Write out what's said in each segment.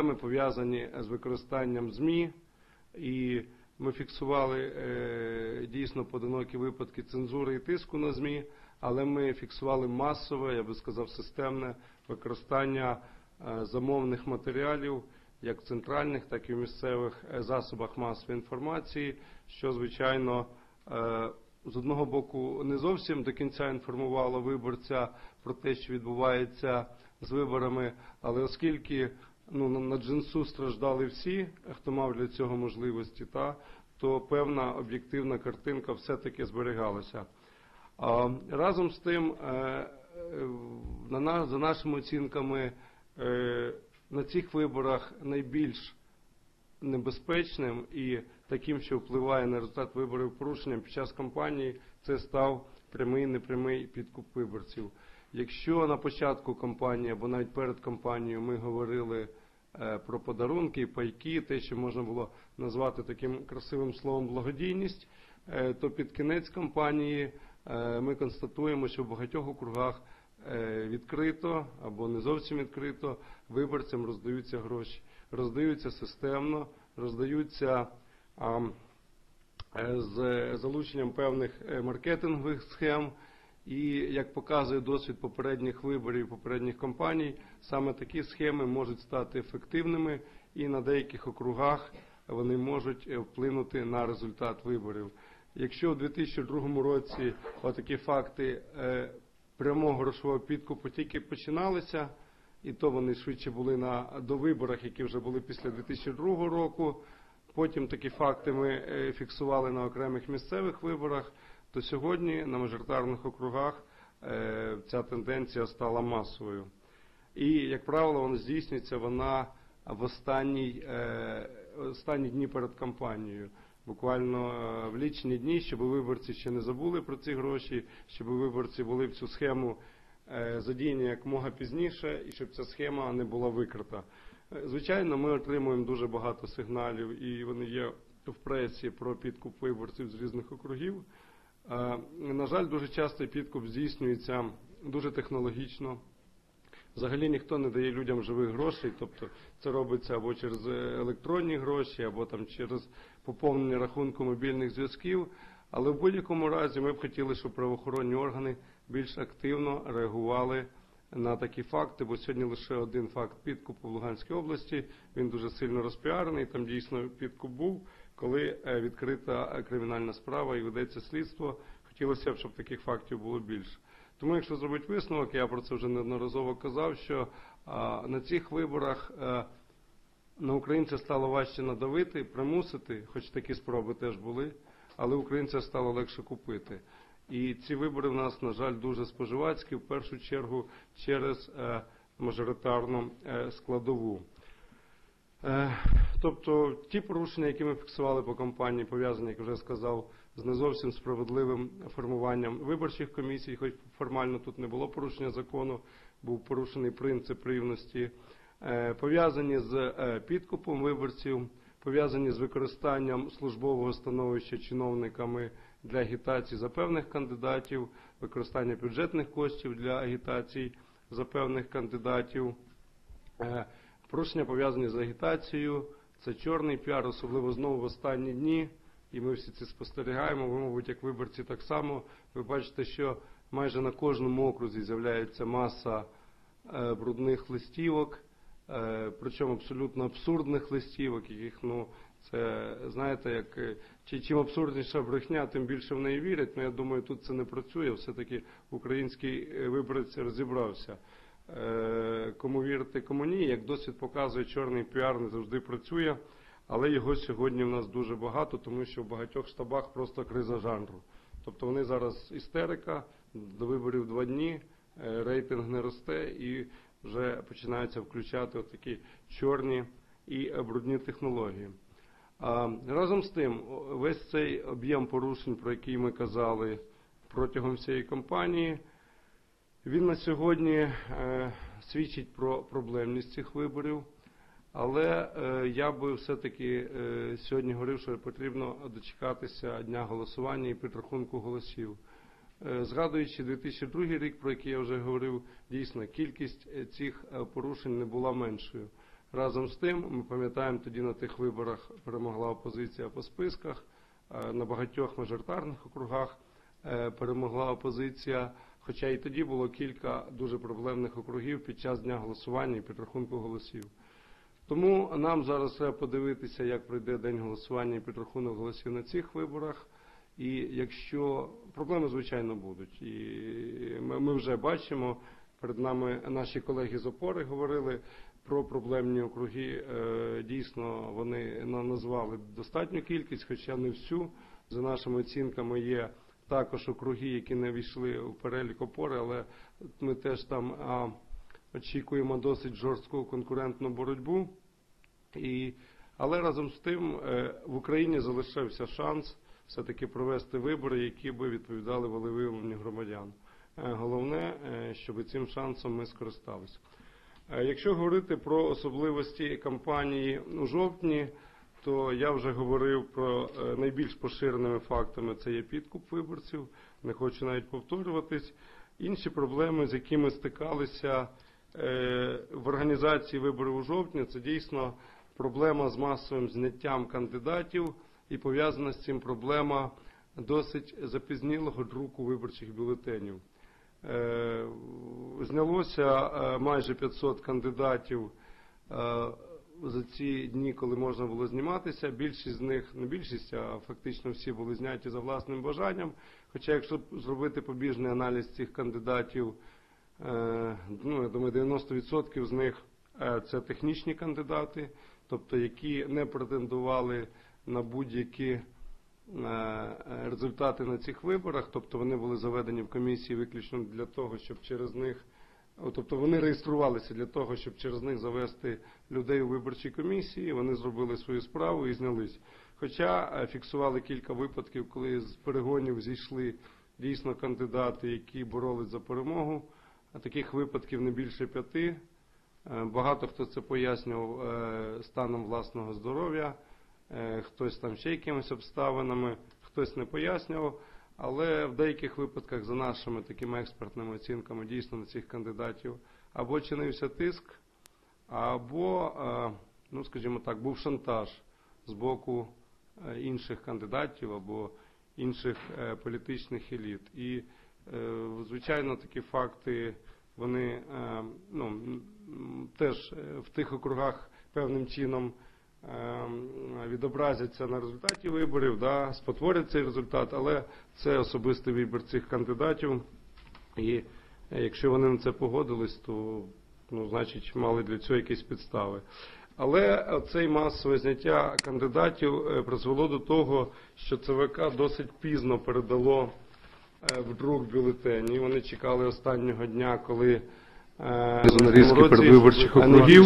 Проблеми пов'язані з використанням ЗМІ, і ми фіксували е, дійсно поодинокі випадки цензури і тиску на ЗМІ, але ми фіксували масове, я би сказав, системне використання е, замовних матеріалів як в центральних, так і в місцевих е, засобах масової інформації, що звичайно. з одного боку не зовсім до кінця інформувало виборця про те, що відбувається з виборами, але оскільки ну, на- джинсу страждали всі, хто мав для цього можливості, та, то певна об'єктивна картинка все-таки зберігалася. А, разом з тим, е, е, на, на- за нашими оцінками, е, на цих виборах найбільш небезпечним і таким, що впливає на результат виборів порушенням під час кампанії, це став прямий непрямий підкуп виборців. Якщо на початку кампанії або навіть перед кампанією ми говорили про подарунки, пайки, те, що можна було назвати таким красивим словом благодійність, е, то під кінець кампанії е, ми констатуємо, що в багатьох округах е, відкрито або не зовсім відкрито виборцям роздаються гроші, роздаються системно, роздаються е, з залученням певних е, маркетингових схем. І як показує досвід попередніх виборів, попередніх кампаній, саме такі схеми можуть стати ефективними, і на деяких округах вони можуть е, вплинути на результат виборів. Якщо у 2002 році отакі факти е, прямого грошового підкупу тільки починалися, і то вони швидше були на довиборах, які вже були після 2002 року. Потім такі факти ми е, фіксували на окремих місцевих виборах. То сьогодні на мажоритарних округах е, ця тенденція стала масовою. І, як правило, вона здійснюється вона в останній, е, останні дні перед кампанією. Буквально е, в лічені дні, щоб виборці ще не забули про ці гроші, щоб виборці були в цю схему задіяні якомога пізніше, і щоб ця схема не була викрита. Звичайно, ми отримуємо дуже багато сигналів, і вони є в пресі про підкуп виборців з різних округів. Е, На жаль, дуже часто підкуп здійснюється дуже технологічно. Взагалі ніхто не дає людям живих грошей, тобто це робиться або через е, електронні гроші, або там через поповнення рахунку мобільних зв'язків. Але в будь-якому разі ми б хотіли, щоб правоохоронні органи більш активно реагували на такі факти, бо сьогодні лише один факт підкупу в Луганській області. Він дуже сильно розпіарений. Там дійсно підкуп був, коли е, відкрита кримінальна справа і ведеться слідство. Хотілося б, щоб таких фактів було більше. Тому, якщо зробити висновок, я про це вже неодноразово казав, що на цих виборах е, на українця стало важче надавити, примусити, хоч такі спроби теж були, але українця стало легше купити. І ці вибори в нас, на жаль, дуже споживацькі, в першу чергу через е, мажоритарну складову. Е, Тобто ті порушення, які ми фіксували по кампанії, пов'язані, як вже сказав, з не зовсім справедливим формуванням виборчих комісій, хоч формально тут не було порушення закону, був порушений принцип рівності, е, пов'язані з е, підкупом виборців, пов'язані з використанням службового становища чиновниками для агітації за певних кандидатів, використання бюджетних коштів для агітацій за певних кандидатів. Порушення пов'язані з агітацією, це чорний піар, особливо знову в останні дні, і ми всі це спостерігаємо. Ви, мабуть, як виборці так само. Ви бачите, що майже на кожному окрузі з'являється маса е, брудних листівок, е, причому абсолютно абсурдних листівок, яких ну це знаєте, як е, чи чим абсурдніша брехня, тим більше в неї вірять. Ну я думаю, тут це не працює. Все-таки український е, виборець розібрався. Е, Кому вірити, кому ні. Як досвід показує, чорний піар не завжди працює, але його сьогодні в нас дуже багато, тому що в багатьох штабах просто криза жанру. Тобто вони зараз істерика, до виборів два дні, е, рейтинг не росте і вже починаються включати такі чорні і брудні технології. А, Разом з тим, весь цей об'єм порушень, про який ми казали протягом всієї кампанії, він на сьогодні е, свідчить про проблемність цих виборів, але е, я би все-таки е, сьогодні говорив, що потрібно дочекатися дня голосування і підрахунку голосів. Е, Згадуючи 2002 рік, про який я вже говорив, дійсно кількість е, цих е, порушень не була меншою. Разом з тим, ми пам'ятаємо, тоді на тих виборах перемогла опозиція по списках, е, на багатьох мажоритарних округах е, перемогла опозиція. Хоча і тоді було кілька дуже проблемних округів під час дня голосування і підрахунку голосів. Тому нам зараз треба подивитися, як пройде день голосування і підрахунок голосів на цих виборах. І якщо проблеми, звичайно, будуть, і ми, вже бачимо, перед нами наші колеги з опори говорили про проблемні округи. Е, Дійсно, вони на- назвали достатню кількість, хоча не всю. За нашими оцінками є також округи, які не війшли у перелік опори, але ми теж там а, очікуємо досить жорстку конкурентну боротьбу. І, але разом з тим е, в Україні залишився шанс все-таки провести вибори, які би відповідали волевиявленню громадян. Е, Головне, е, щоб цим шансом ми скористалися. Якщо говорити про особливості кампанії у жовтні, то я вже говорив про е, найбільш поширеними фактами це є підкуп виборців, не хочу навіть повторюватись. Інші проблеми, з якими стикалися е, в організації виборів у жовтні, це дійсно проблема з масовим зняттям кандидатів і пов'язана з цим проблема досить запізнілого друку виборчих бюлетенів. Е, Знялося майже 500 кандидатів за ці дні, коли можна було зніматися. Більшість з них, не більшість, а фактично всі були зняті за власним бажанням. Хоча, якщо зробити побіжний аналіз цих кандидатів, е, ну я думаю, 90% з них е, це технічні кандидати, тобто які не претендували на будь-які е, результати на цих виборах, тобто вони були заведені в комісії виключно для того, щоб через них, тобто вони реєструвалися для того, щоб через них завести людей у виборчі комісії. Вони зробили свою справу і знялись. Хоча е, фіксували кілька випадків, коли з перегонів зійшли дійсно кандидати, які боролись за перемогу. Таких випадків не більше п'яти. Е, Багато хто це пояснював е, станом власного здоров'я, хтось там ще якимись обставинами, хтось не пояснював. Але в деяких випадках, за нашими такими експертними оцінками, дійсно на цих кандидатів або чинився тиск, або, е, ну скажімо так, був шантаж з боку е, інших кандидатів або інших е, політичних еліт. І, звичайно, такі факти вони ну, теж в тих округах певним чином відобразяться на результаті виборів, да, спотворять цей результат, але це особистий вибір цих кандидатів. І е, якщо вони на це погодились, то ну, значить мали для цього якісь підстави. Але цей масове зняття кандидатів е, призвело до того, що ЦВК досить пізно передало е, в друк бюлетені. Вони чекали останнього дня, коли е, передвиборчих е, округів.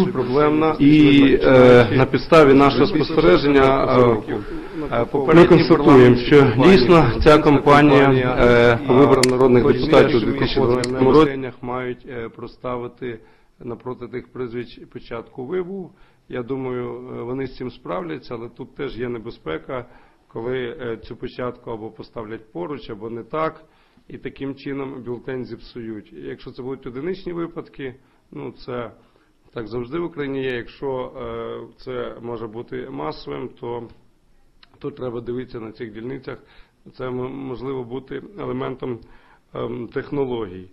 І е, на підставі нашого спостереження спостереження ми констатуємо, що дійсно ця кампанія е, по виборам народних депутатів у 2012 році мають е, проставити напроти тих прізвищ початку вибору. Я думаю, е, вони з цим справляться, але тут теж є небезпека, коли е, цю початку або поставлять поруч, або не так, і таким чином бюлетень зіпсують. Якщо це будуть одиничні випадки, ну це так завжди в Україні є. Якщо е, це може бути масовим, то тут треба дивитися на цих дільницях. Це можливо бути елементом ем, технологій.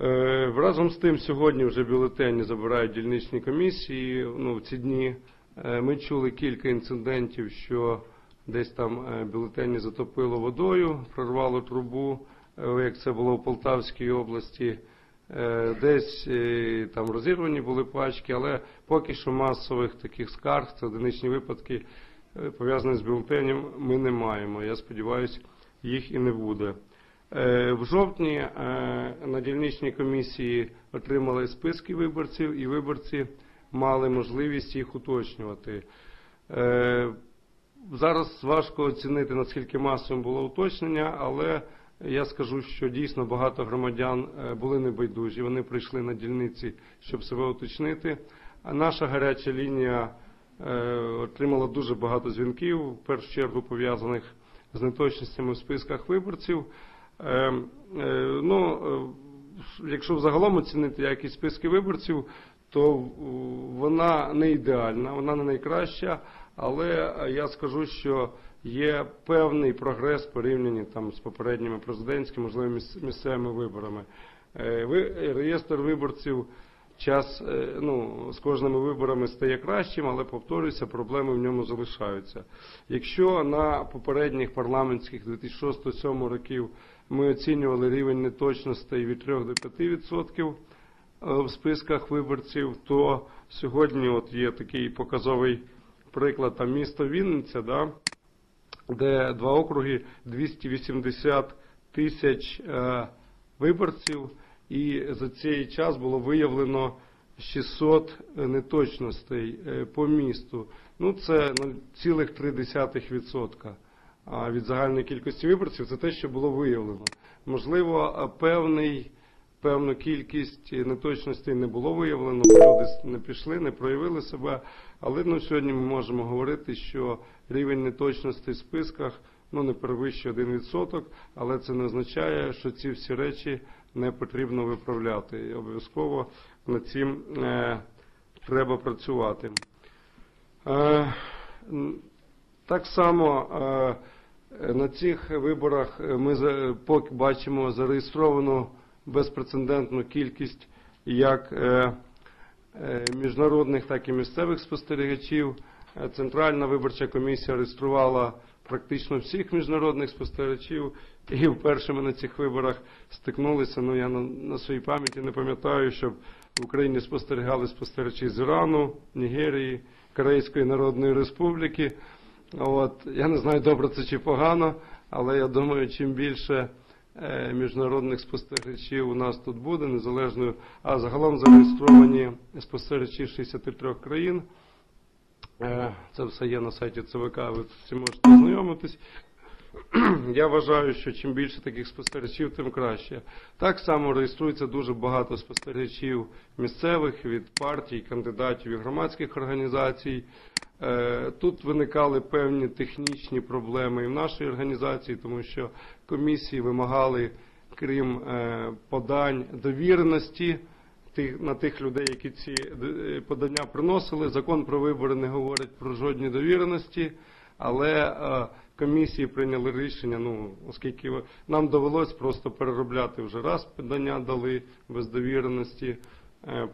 Е, Разом з тим, сьогодні вже бюлетені забирають дільничні комісії. Ну, в ці дні е, ми чули кілька інцидентів, що десь там е, бюлетені затопило водою, прорвало трубу, е, як це було в Полтавській області. Е, Десь там розірвані були пачки, але поки що масових таких скарг, це одиничні випадки, пов'язані з бюлетенем, ми не маємо. Я сподіваюся, їх і не буде. В жовтні на дільничній комісії отримали списки виборців, і виборці мали можливість їх уточнювати. Зараз важко оцінити, наскільки масовим було уточнення, але я скажу, що дійсно багато громадян е, були небайдужі. Вони прийшли на дільниці, щоб себе уточнити. А наша гаряча лінія е, отримала дуже багато дзвінків, в першу чергу пов'язаних з неточностями в списках виборців. Е, Ну, якщо взагалом оцінити якість списки виборців, то вона не ідеальна, вона не найкраща, але е, я скажу, що є певний прогрес порівняні там з попередніми президентськими, можливо, місцевими виборами. Е, реєстр виборців час е, ну, з кожними виборами стає кращим, але повторюся, проблеми в ньому залишаються. Якщо на попередніх парламентських 2006-2007 років ми оцінювали рівень неточностей від 3 до 5 відсотків е, в списках виборців, то сьогодні от є такий показовий приклад там місто Вінниця, да, де два округи 280 тисяч е, виборців, і за цей час було виявлено 600 неточностей е, по місту. Ну це 0,3%. А від загальної кількості виборців це те, що було виявлено. Можливо, е, певний, певну кількість неточностей не було виявлено, люди не пішли, не проявили себе. Але ну, сьогодні ми можемо говорити, що рівень неточностей в списках ну, не перевищує 1%, але це не означає, що ці всі речі не потрібно виправляти. І обов'язково над цим е, треба працювати. Е, так само е, на цих виборах ми поки бачимо зареєстровану безпрецедентну кількість як е, е, міжнародних, так і місцевих спостерігачів. Е, Центральна виборча комісія реєструвала практично всіх міжнародних спостерігачів, і вперше ми на цих виборах стикнулися. Ну я на, на своїй пам'яті не пам'ятаю, щоб в Україні спостерігали спостерігачі з Ірану, Нігерії, Корейської Народної Республіки. От я не знаю, добре це чи погано, але я думаю, чим більше міжнародних спостерігачів у нас тут буде, незалежно, а загалом зареєстровані спостерігачі 63 країн. Е, Це все є на сайті ЦВК, ви всі можете ознайомитись. Я вважаю, що чим більше таких спостерігачів, тим краще. Так само реєструється дуже багато спостерігачів місцевих від партій, кандидатів і громадських організацій. Е, Тут виникали певні технічні проблеми і в нашій організації, тому що комісії вимагали, крім е, подань довіреності, на тих людей, які ці е, подання приносили. Закон про вибори не говорить про жодні довіреності, але е, комісії прийняли рішення, ну, оскільки нам довелось просто переробляти вже раз подання дали без довіреності,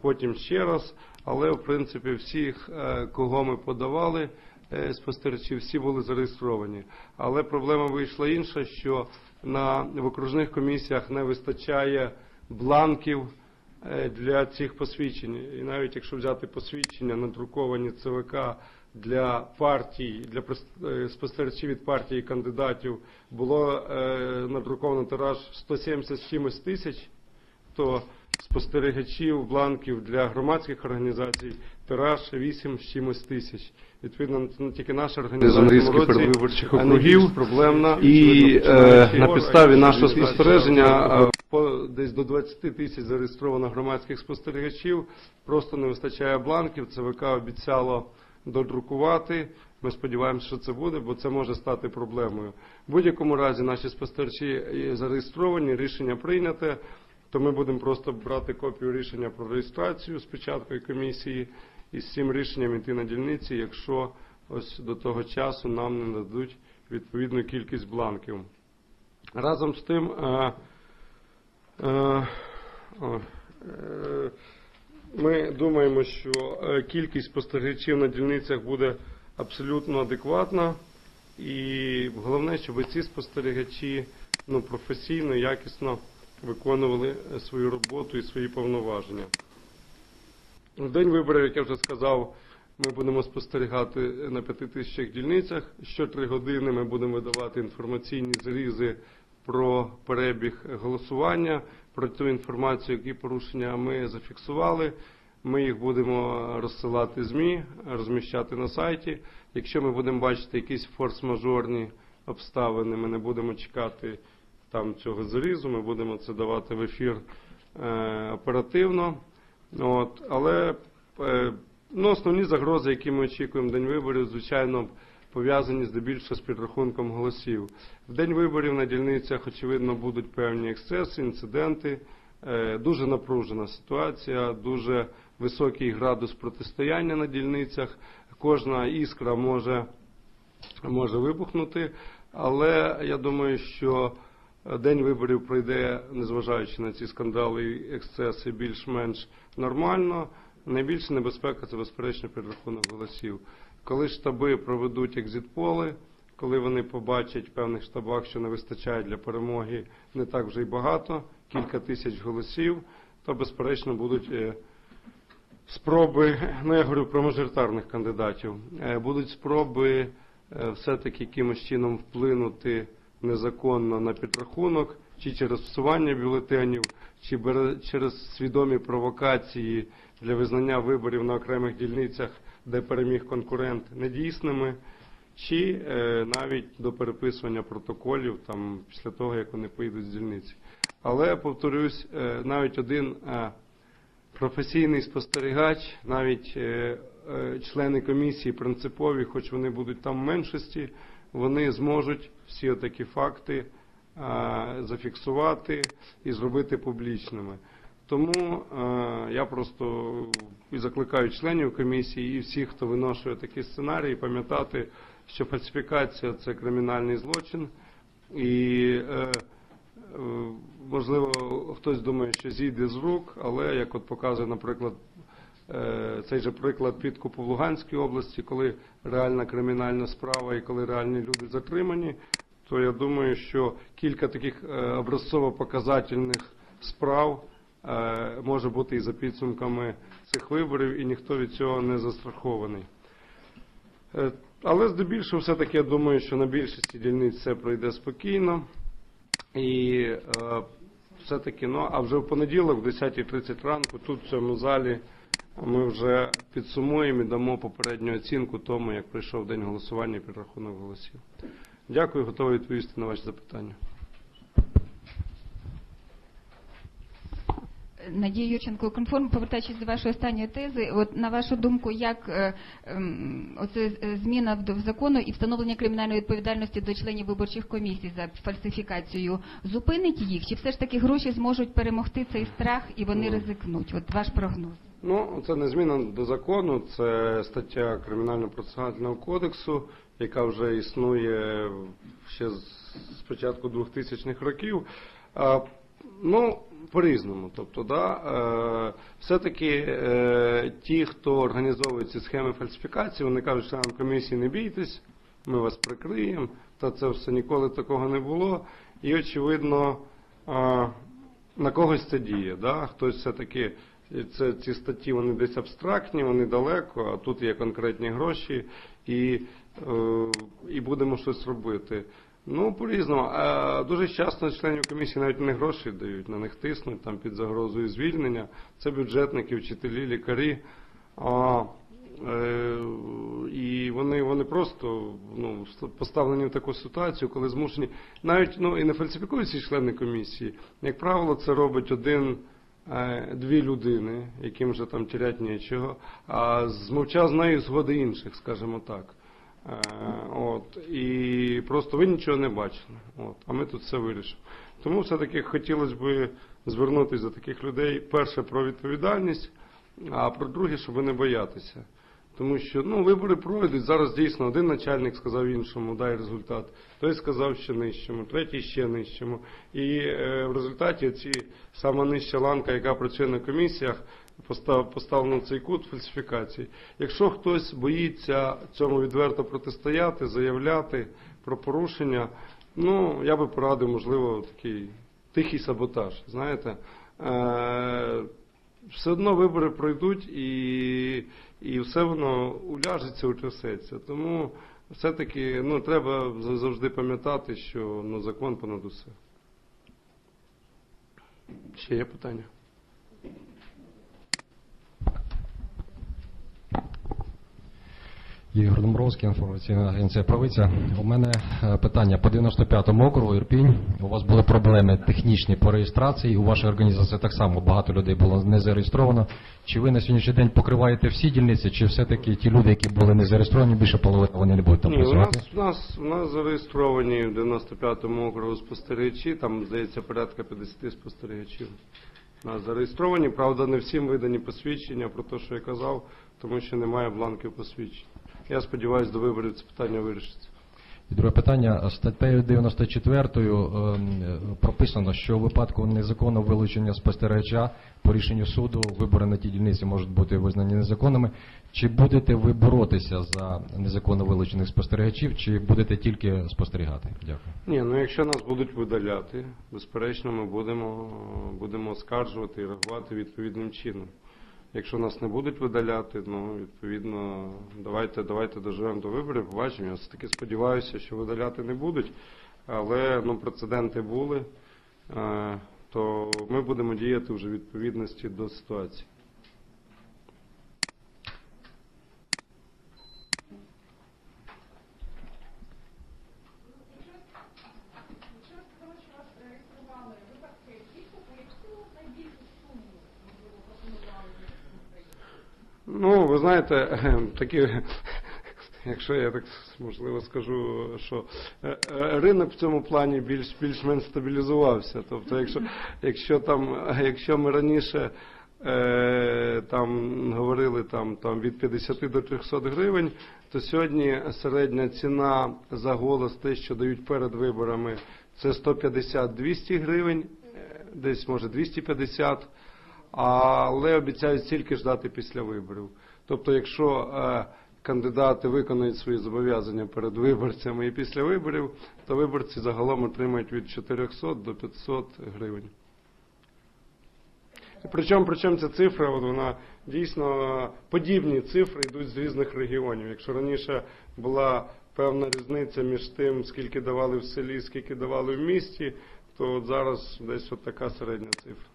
потім ще раз. Але в принципі всіх, кого ми подавали, е, спостерігачі, всі були зареєстровані. Але проблема вийшла інша, що на в окружних комісіях не вистачає бланків е, для цих посвідчень. І навіть якщо взяти посвідчення, надруковані ЦВК для партій, для е, спостерігачів від партій і кандидатів, було надруковано тираж 170 з чимось тисяч, то спостерігачів, бланків для громадських організацій тираж 8 з чимось тисяч. Відповідно, не тільки наша організація Журналістських в передвиборчих округів. проблемна. І е, на підставі нашого спостереження, е, е, десь до 20 тисяч зареєстровано громадських спостерігачів. Просто не вистачає бланків. ЦВК обіцяло додрукувати. Ми сподіваємося, що це буде, бо це може стати проблемою. В будь-якому разі наші спостерігачі зареєстровані, рішення прийняте. То ми будемо просто брати копію рішення про реєстрацію з печаткою комісії і з цим рішенням йти на дільниці, якщо ось до того часу нам не дадуть відповідну кількість бланків. Разом з тим, е, е, е, ми думаємо, що е, кількість спостерігачів на дільницях буде абсолютно адекватна, і головне, щоб ці спостерігачі ну, професійно, якісно виконували свою роботу і свої повноваження. В день виборів, як я вже сказав, ми будемо спостерігати на п'яти тисячах дільницях. Що три години ми будемо видавати інформаційні зрізи про перебіг голосування, про ту інформацію, які порушення ми зафіксували. Ми їх будемо розсилати ЗМІ, розміщати на сайті. Якщо ми будемо бачити якісь форс-мажорні обставини, ми не будемо чекати там цього зрізу, ми будемо це давати в ефір е, оперативно. От, але е, ну, основні загрози, які ми очікуємо в день виборів, звичайно, пов'язані здебільшого з підрахунком голосів. В день виборів на дільницях, очевидно, будуть певні ексцеси, інциденти. Е, Дуже напружена ситуація, дуже високий градус протистояння на дільницях. Кожна іскра може, може вибухнути, але я думаю, що день виборів пройде, незважаючи на ці скандали і ексцеси, більш-менш нормально. Найбільша небезпека це безперечно підрахунок голосів. Коли штаби проведуть екзитполи, коли вони побачать в певних штабах, що не вистачає для перемоги не так вже й багато, кілька тисяч голосів, то безперечно будуть е, спроби, ну я говорю про мажоритарних кандидатів, е, будуть спроби е, все-таки якимось чином вплинути незаконно на підрахунок, чи через всування бюлетенів, чи через свідомі провокації для визнання виборів на окремих дільницях, де переміг конкурент, недійсними, чи е, навіть до переписування протоколів там, після того, як вони поїдуть з дільниці. Але, повторюсь, е, навіть один е, професійний спостерігач, навіть члени комісії принципові, хоч вони будуть там в меншості, вони зможуть всі отакі факти е, зафіксувати і зробити публічними. Тому е, я просто і закликаю членів комісії і всіх, хто виношує такі сценарії, пам'ятати, що фальсифікація це кримінальний злочин, і е, Можливо, хтось думає, що зійде з рук, але як от показує, наприклад, цей же приклад підкупу в Луганській області, коли реальна кримінальна справа і коли реальні люди затримані, то я думаю, що кілька таких е, образцово-показательних справ е, може бути і за підсумками цих виборів, і ніхто від цього не застрахований. Е, Але здебільшого все-таки я думаю, що на більшості дільниць все пройде спокійно. І е, все-таки, ну, а вже в понеділок, в 10.30 ранку, тут в цьому залі ми вже підсумуємо і дамо попередню оцінку тому, як прийшов день голосування і підрахунок голосів. Дякую, готовий відповісти на ваші запитання. Надія Юрченко, конформ, повертаючись до вашої останньої тези, от на вашу думку, як е, ем, оце е, зміна в, в закону і встановлення кримінальної відповідальності до членів виборчих комісій за фальсифікацію зупинить їх, чи все ж таки гроші зможуть перемогти цей страх і вони ризикнуть? От ваш прогноз. Ну, це не зміна до закону, це стаття Кримінально-процесуального кодексу, яка вже існує ще з початку 2000-х років. Ну, по-різному. Тобто, да, е, все-таки е, ті, хто організовує ці схеми фальсифікації, вони кажуть, членам комісії не бійтесь, ми вас прикриємо, та це все ніколи такого не було. І очевидно, на когось це діє. Да? Хтось все-таки це ці статті вони десь абстрактні, вони далеко, а тут є конкретні гроші, і, е, і будемо щось робити. Ну, по-різному. А дуже часто членів комісії навіть не гроші дають, на них тиснуть там під загрозою звільнення. Це бюджетники, вчителі, лікарі. А, е, і вони, вони просто ну, поставлені в таку ситуацію, коли змушені навіть ну, і не фальсифікують ці члени комісії. Як правило, це робить один. Е, Дві людини, яким вже там тірять нічого, а з мовчазної згоди інших, скажімо так. Е, От, і просто ви нічого не бачили. От, а ми тут все вирішимо. Тому все-таки хотілося б звернутися до таких людей. Перше про відповідальність, а про друге, щоб не боятися. Тому що ну, вибори пройдуть. Зараз дійсно один начальник сказав іншому, дай результат. Той сказав ще нижчому, третій ще нижчому. І е, в результаті ці сама нижча ланка, яка працює на комісіях, постав, поставлено цей кут фальсифікації. Якщо хтось боїться цьому відверто протистояти, заявляти про порушення, ну я би порадив, можливо, такий тихий саботаж. Знаєте, е, все одно вибори пройдуть і, і все воно уляжеться, утрясеться. Тому все-таки ну, треба завжди пам'ятати, що ну, закон понад усе. Ще є питання? Ігор Домбровський, інформаційна агенція Правиця. У мене е, питання по 95-му округу Ірпінь. У вас були проблеми технічні по реєстрації. У вашій організації так само багато людей було не зареєстровано. Чи ви на сьогоднішній день покриваєте всі дільниці, чи все-таки ті люди, які були не зареєстровані, більше половини вони не будуть там Ні, у працювати? нас, у нас, у нас зареєстровані в 95-му округу спостерігачі, там, здається, порядка 50 спостерігачів. у нас зареєстровані. Правда, не всім видані посвідчення про те, що я казав, тому що немає бланків посвідчень. Я сподіваюся, до виборів це питання вирішиться. І друге питання. Статтею 94 ем, прописано, що у випадку незаконного вилучення спостерігача по рішенню суду вибори на тій дільниці можуть бути визнані незаконними. Чи будете ви боротися за незаконно вилучених спостерігачів, чи будете тільки спостерігати? Дякую. Ні, ну якщо нас будуть видаляти, безперечно, ми будемо, будемо оскаржувати і реагувати відповідним чином. Якщо нас не будуть видаляти, ну відповідно, давайте, давайте доживемо до виборів, побачимо. Я все-таки сподіваюся, що видаляти не будуть, але ну, прецеденти були, е, то ми будемо діяти вже в відповідності до ситуації. Ну, ви знаєте, такі, якщо я так можливо скажу, що е, е, ринок в цьому плані більш більш-менш стабілізувався. Тобто, якщо, якщо там, якщо ми раніше е, там говорили там, там від 50 до 300 гривень, то сьогодні середня ціна за голос, те, що дають перед виборами, це 150-200 гривень, е, десь може 250 але обіцяють стільки ж дати після виборів. Тобто, якщо е, кандидати виконують свої зобов'язання перед виборцями і після виборів, то виборці загалом отримають від 400 до 500 гривень. Причому, причому ця цифра, от вона дійсно е, подібні цифри йдуть з різних регіонів. Якщо раніше була певна різниця між тим, скільки давали в селі, скільки давали в місті, то от зараз десь от така середня цифра.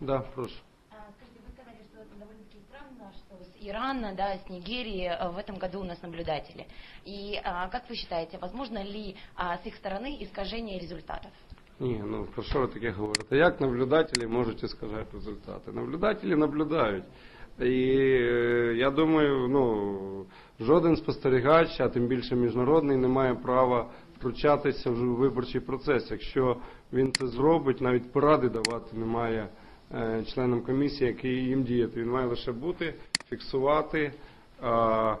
Да, прошу. А, Скажите, вы сказали, что это довольно-таки странно, что с Ирана, да, с Нигерии э, в этом году у нас наблюдатели. И а, как вы считаете, возможно ли а, с их стороны искажение результатов? Ні, ну про що ви таке говорите? Як наблюдателі можуть іскажати результати? Наблюдателі наблюдають. І е, я думаю, ну жоден спостерігач, а тим більше міжнародний, не має права втручатися в виборчий процес. Якщо він це зробить, навіть поради давати немає е, членам комісії, які їм діяти. Він має лише бути, фіксувати. е,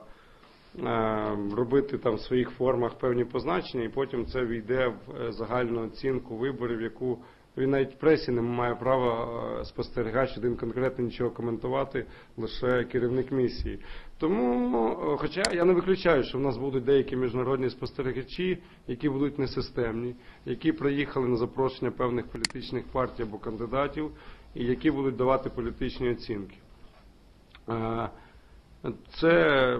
е, робити там в своїх формах певні позначення, і потім це війде в е, загальну оцінку виборів, яку він навіть в пресі не має права е, спостерігач один конкретно нічого коментувати, лише керівник місії. Тому, е, хоча я не виключаю, що в нас будуть деякі міжнародні спостерігачі, які будуть несистемні, які приїхали на запрошення певних політичних партій або кандидатів, і які будуть давати політичні оцінки. Е, Це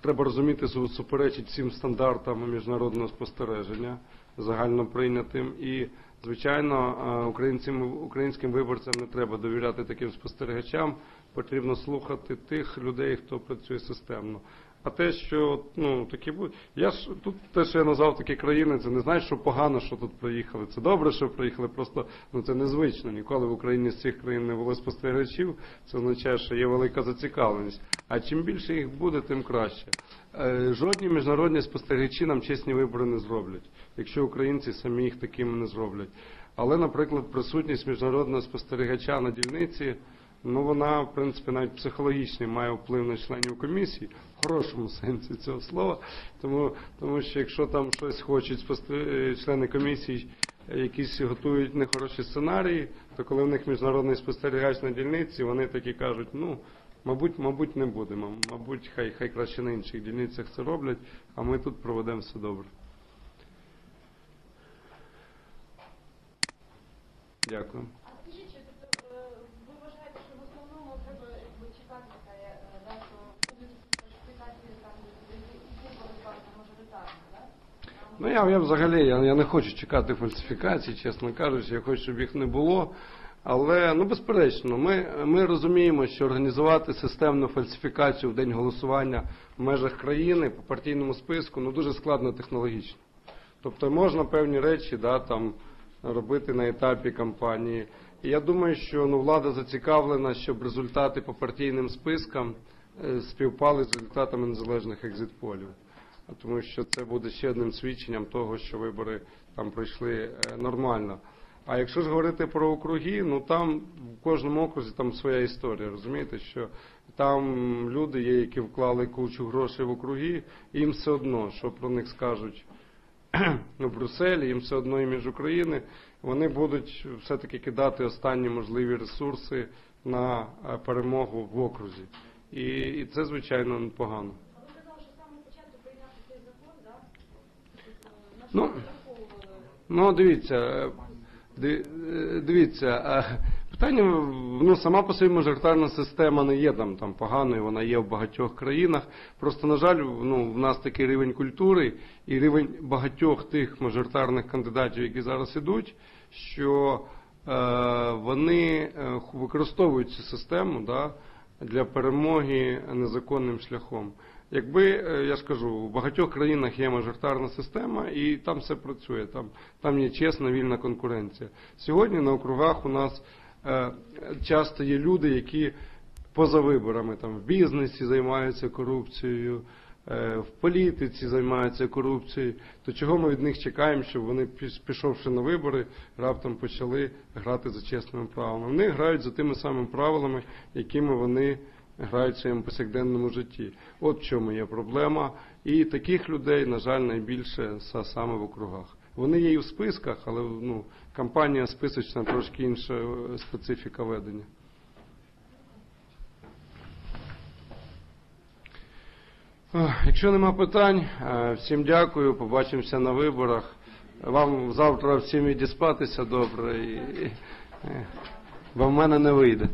треба розуміти, суперечить всім стандартам міжнародного спостереження загально прийнятим. І, звичайно, е, українцям, українським виборцям не треба довіряти таким спостерігачам. Потрібно слухати тих людей, хто працює системно. А те, що ну такі будуть. Я ж тут те, що я назвав такі країни, це не значить, що погано, що тут приїхали. Це добре, що приїхали. Просто ну це незвично. Ніколи в Україні з цих країн не було спостерігачів. Це означає, що є велика зацікавленість. А чим більше їх буде, тим краще. Е, Жодні міжнародні спостерігачі нам чесні вибори не зроблять, якщо українці самі їх такими не зроблять. Але, наприклад, присутність міжнародного спостерігача на дільниці. Ну, вона, в принципі, навіть психологічний має вплив на членів комісії, в хорошому сенсі цього слова. Тому, тому що якщо там щось хочуть члени комісії, якісь готують нехороші сценарії, то коли в них міжнародний спостерігач на дільниці, вони такі кажуть, ну, мабуть, мабуть, не будемо. Мабуть, хай, хай краще на інших дільницях це роблять, а ми тут проведемо все добре. Дякую. А скажіть, чи тобто, е, ви вважаєте, що в основному треба якби чекати таке, е, да, що будуть фальсифікації там вибори власне мажоритарні, да? Ну я, я взагалі я, я не хочу чекати фальсифікацій, чесно кажучи, я хочу, щоб їх не було. Але ну безперечно, ми, ми розуміємо, що організувати системну фальсифікацію в день голосування в межах країни по партійному списку ну дуже складно технологічно. Тобто можна певні речі да, там, робити на етапі кампанії. І я думаю, що ну, влада зацікавлена, щоб результати по партійним спискам е, співпали з результатами незалежних екзитполів. Тому що це буде ще одним свідченням того, що вибори там пройшли е, нормально. А якщо ж говорити про округи, ну там в кожному окрузі там своя історія, розумієте, що там люди є, які вклали кучу грошей в округи, і їм все одно, що про них скажуть у Брюсселі, їм все одно імідж України, вони будуть все-таки кидати останні можливі ресурси на е, перемогу в окрузі. І, і це, звичайно, непогано. А ви казали, що з самого початку прийняти цей закон, да? На що Ну. Ну, дивіться, е, е, дивіться, е, питання, ну, сама по собі мажоритарна система не є там, там поганою, вона є в багатьох країнах. Просто, на жаль, ну, в нас такий рівень культури і рівень багатьох тих мажоритарних кандидатів, які зараз ідуть, що е, вони використовують цю систему да, для перемоги незаконним шляхом. Якби е, я ж кажу, в багатьох країнах є мажоритарна система, і там все працює. Там, там є чесна вільна конкуренція. Сьогодні на округах у нас е, часто є люди, які поза виборами там в бізнесі займаються корупцією, е, в політиці займаються корупцією. То чого ми від них чекаємо, щоб вони піш- пішовши на вибори, раптом почали грати за чесними правилами? Вони грають за тими самими правилами, якими вони грають в своєму повсякденному житті. От в чому є проблема. І таких людей, на жаль, найбільше саме в округах. Вони є і в списках, але ну, кампанія списочна трошки інша е, специфіка ведення. Якщо нема питань, е, всім дякую, побачимося на виборах. Вам завтра всім відіспатися добре, і, е, бо в мене не вийде.